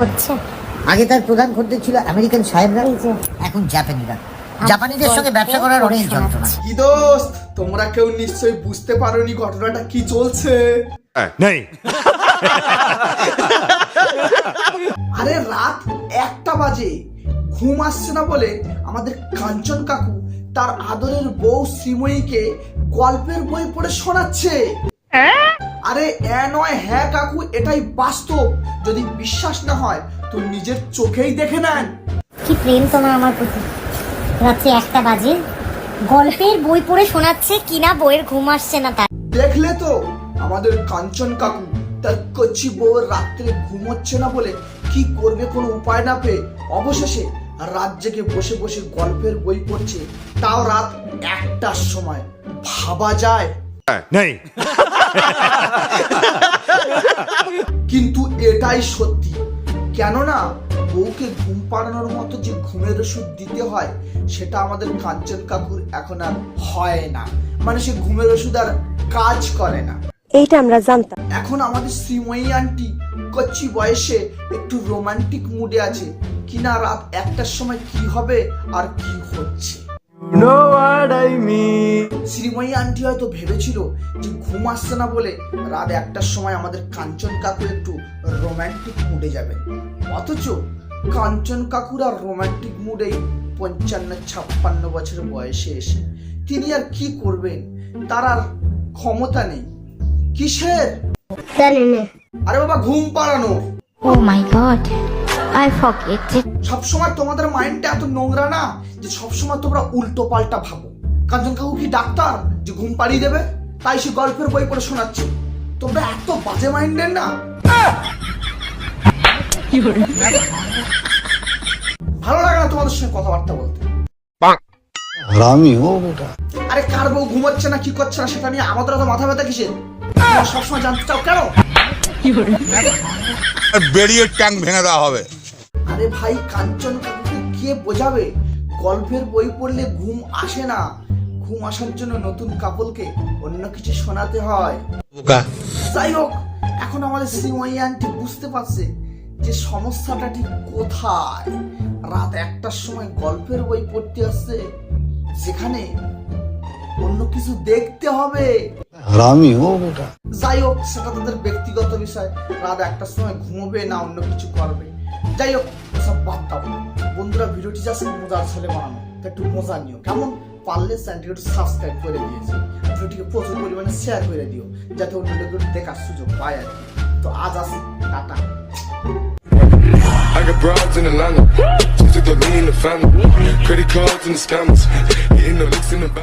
হচ্ছে আগে তার প্রধান খদ্দের ছিল আমেরিকান সাহেবরা এখন জাপানিরা। জাপানিদের সঙ্গে ব্যবসা করার অনেক যন্ত্রণা। কি দোস্ত তোমরা কেউ নিশ্চয়ই বুঝতে পারোনি ঘটনাটা কি চলছে। नहीं আরে রাত একটা বাজে। ঘুম আসছে না বলে আমাদের কাঞ্চন কাকু তার আদরের বউ শ্রীময়ীকে গল্পের বই পড়ে শোনাচ্ছে। আরে এ নয় হ্যাঁ কাকু এটাই বাস্তব। যদি বিশ্বাস না হয় তো নিজের চোখেই দেখে নেন। কি প্রেম তোমার আমার প্রতি? রাত্রি একটা বাজে। গল্পের বই পড়ে শোনাচ্ছে কিনা বইয়ের ঘুম আসছে না তার। দেখলে তো আমাদের কাঞ্চন কাকু তার কচি বউয়ের রাত্রে ঘুমোচ্ছে না বলে কি করবে কোনো উপায় না পেয়ে অবশেষে রাত জেগে বসে বসে গল্পের বই পড়ছে। তাও রাত একটার সময়। ভাবা যায়। नहीं কিন্তু এটাই সত্যি। কেননা বউকে ঘুম পাড়ানোর মতো যে ঘুমের ওষুধ দিতে হয় সেটা আমাদের কাঞ্চন কাকুর এখন আর হয় না। মানে সে ঘুমের ওষুধ আর কাজ করে না। এইটা আমরা জানতাম। এখন আমাদের শ্রীময়ী আন্টি কচ্ছি বয়সে একটু রোমান্টিক মুডে আছে। কিনা রাত একটার সময় কি হবে আর কি হচ্ছে? শ্রীময়ী আন্টি হয়তো ভেবেছিল যে ঘুম আসছে না বলে রাত একটার সময় আমাদের কাঞ্চন কাকু একটু রোমান্টিক মুডে যাবেন। অথচ কাঞ্চন কাকুর আর রোমান্টিক মুডেই পঞ্চান্ন ছাপ্পান্ন বছর বয়সে এসে তিনি আর কি করবেন? তার আর ক্ষমতা নেই। কিসের? আরে বাবা ঘুম পাড়ানো। Oh my god I forget সবসময় তোমাদের মাইন্ডটা এত নোংরা না যে সবসময় তোমরা উল্টো পাল্টা ভাবো। কাঞ্চন কাকু কি ডাক্তার যে ঘুম পাড়িয়ে দেবে? তাই সে গল্পের বই পড়ে শোনাচ্ছে। তোমরা এত বাজে মাইন্ডের না? ভালো লাগে না তোমাদের সঙ্গে কথাবার্তা বলতে। আরে কার বউ ঘুমাচ্ছে না কি করছে না সেটা নিয়ে আমাদের অত মাথা ব্যথা কিসের? সবসময় জানতে চাও কেন? বেরিয়ে ট্যাং ভেঙে দেওয়া হবে। আরে ভাই কাঞ্চন কাকুকে কে বোঝাবে গল্পের বই পড়লে ঘুম আসে না। ঘুম আসার জন্য নতুন কাপলকে অন্য কিছু শোনাতে হয়। যাই হোক এখন আমাদের শ্রীময়ী আন্টি বুঝতে পারছে যে সমস্যাটা ঠিক কোথায়। রাত একটার সময় গল্পের বই পড়তে আসছে যেখানে অন্য কিছু দেখতে হবে। যাই হোক সেটা তাদের ব্যক্তিগত বিষয়। রাত একটার সময় ঘুমোবে না অন্য কিছু করবে। যাই হোক সব বাদ দাও। বন্ধুরা ভিডিওটি যাচ্ছে মজার ছেলে বানানো। একটু মজা নিও কেমন পারলে চ্যানেলটিকে একটু সাবস্ক্রাইব করে দিয়েছে ভিডিওটিকে প্রচুর পরিমাণে শেয়ার করে দিও যাতে অন্য লোক দেখার সুযোগ পায় আর কি তো আজ আসি tata I got broads in Atlanta. Just took the lean in the family. Credit cards and the scammers. Hitting the licks in the back.